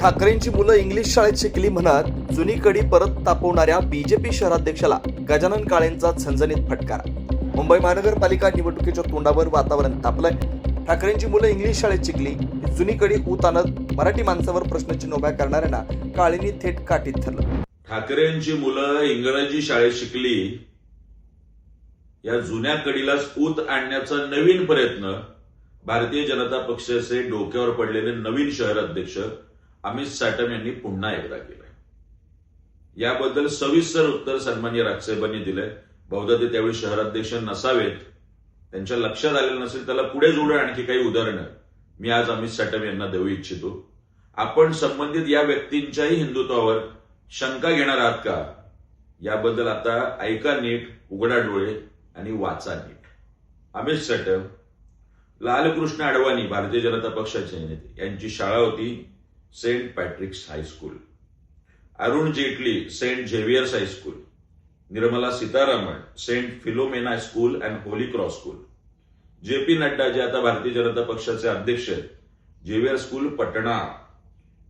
ठाकरेंची मुलं इंग्लिश शाळेत शिकली म्हणत जुनी कडी परत तापवणाऱ्या बीजेपी शहराध्यक्षाला गजानन काळेंचा झणझणीत फटकारा. मुंबई महानगरपालिका निवडणुकीच्या तोंडावर वातावरण तापलंय. ठाकरेंची मुलं इंग्लिश शाळेत शिकली जुनी कडी ऊत आणत मराठी माणसावर प्रश्नचिन्ह उभ्या करणाऱ्यांना काळेंनी थेट काठीत ठरलं ठाकरेंची मुलं इंग्रजी शाळेत शिकली या जुन्या कडीला ऊत आणण्याचा नवीन प्रयत्न भारतीय जनता पक्षाचे डोक्यावर पडलेले नवीन शहर अध्यक्ष अमित साटम यांनी पुन्हा एकदा केलंय. याबद्दल सविस्तर उत्तर सन्मान्य राजसाहेबांनी दिलंय. बहुधा ते त्यावेळी शहराध्यक्ष नसावेत. त्यांच्या लक्षात आलेलं नसेल त्याला पुढे जोडून आणखी काही उदाहरणं. मी आज अमित साटम यांना देऊ इच्छितो. आपण संबंधित या व्यक्तींच्याही हिंदुत्वावर शंका घेणार आहात का? याबद्दल आता ऐका नीट उघडा डोळे आणि वाचा नीट. अमित सटम लालकृष्ण अडवाणी भारतीय जनता पक्षाचे नेते यांची शाळा होती. Saint Patrick's high school Arun Jaitley Saint Xavier's high school Nirmala Sitharaman Saint Philomena school and Holy Cross school. J P Nadda जे आता भारतीय जनता पक्षाचे अध्यक्ष आहेत. Xavier school Patna.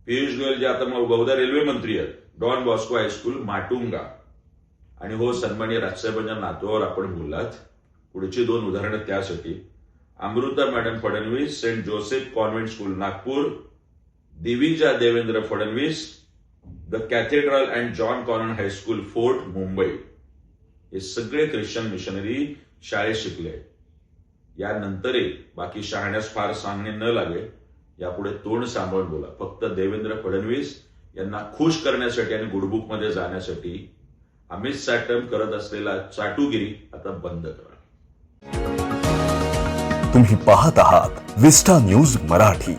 Piyush Goyal जे आता मग बहुधा रेल्वे मंत्री आहेत. Don Bosco high school Matunga. आणि हो सन्मान्य राजसाहेबांच्या नातवावर आपण बोललात. पुढची दोन उदाहरणं त्यासाठी. Amruta madam Fadnavis Saint Joseph convent school Nagpur. Divija Devendra Fadnavis the cathedral and John Connon high school Fort Mumbai हे सगळे ख्रिश्चन मिशनरी शाळेत शिकले. यानंतरही बाकी शहाण्यास फार सांगणे न लागेल यापुढे तोंड सांभाळून बोला. फक्त देवेंद्र फडणवीस यांना खुश करण्यासाठी आणि गुडबुकमध्ये जाण्यासाठी अमित साटम करत असलेला चाटुगिरी आता बंद करा. तुम्ही पाहत आहात विस्टा न्यूज मराठी.